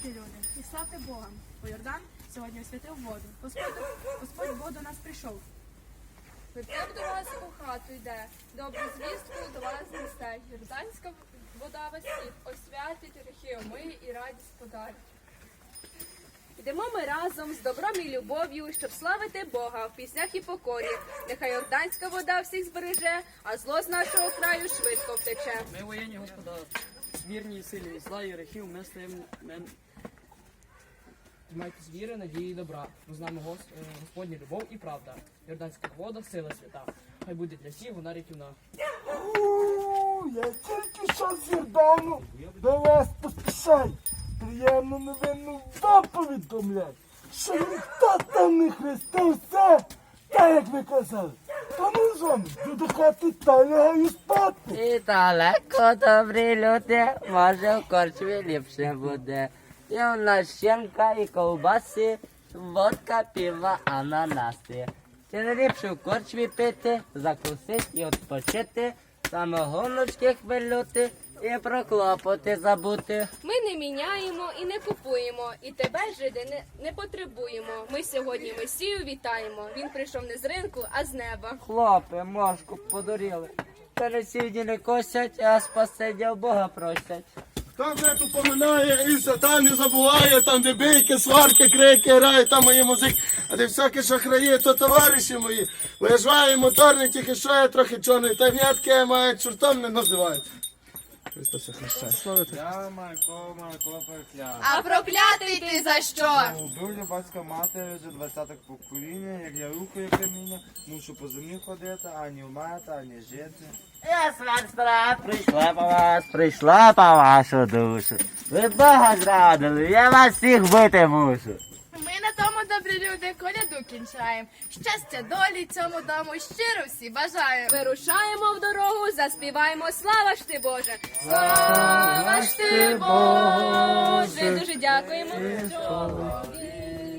Вставайте, люди, і славте Бога. Бо Йордан сьогодні освятив воду. Господь, Господь Бог до нас прийшов. Вертеп до вас у хату йде, добру звістку до вас несе. Йорданська вода вас всіх освятить, гріхи омиє і радість подарить. Йдемо ми разом з добром і любов'ю, щоб славити Бога в піснях і покорі. Нехай Йорданська вода всіх збереже, а зло з нашого краю швидко втече. Ми воєнні Господа, вірні і сильні, зла і гріхів, ми стаємо мен... Тримайтесь віри, надії і добра. Бо з нами Гос... е, Господня любов і правда. Йорданська вода, сила свята. Хай буде для всіх вона рятівна. Я тільки що з Йордану до вас поспішаю. Приємну новину вам повідомляю, що ніхто там не хрестився, так як ви казали. Тому з вами йду до хати та лягаю спати. І далеко добрі люди, може в корчмі ліпше буде. І у нас щенка і ковбаси, водка, піва, ананаси. Чи не ліпше в корчмі пити, закусить і відпочити, самогоночки хвилюти і про клопоти забути. Ми не міняємо і не купуємо, і тебе, жиди, не, не потребуємо. Ми сьогодні Месію вітаємо. Він прийшов не з ринку, а з неба. Хлопи, мошку подуріли. Пересідні не косять, а спасення в Бога просять. Там, де тут поминає, і сатан не забуває, там, де бійки, сварки, крики, грає, там мої музик, а де всякі шахраї, то товариші мої. Виїжджає моторний, тільки що я трохи чорний, та в'ятки має чортом не називають. Христося Христа. Славити. Я Марко, Марко Перкля. А проклятий ти за що? Убив батька мати вже 20 покоління, як я рухаю каміння, мушу по землі ходити, ані вмерти, ані жити. Я сестра прийшла по вас, прийшла по вашу душу. Ви Бога зрадили, я вас всіх бити мушу. Ми на тому, добрі люди, коляду кінчаємо. Щастя долі цьому дому щиро всі бажаємо. Вирушаємо в дорогу, заспіваємо слава ж ти Боже! Слава ж ти Боже! Дуже дякуємо.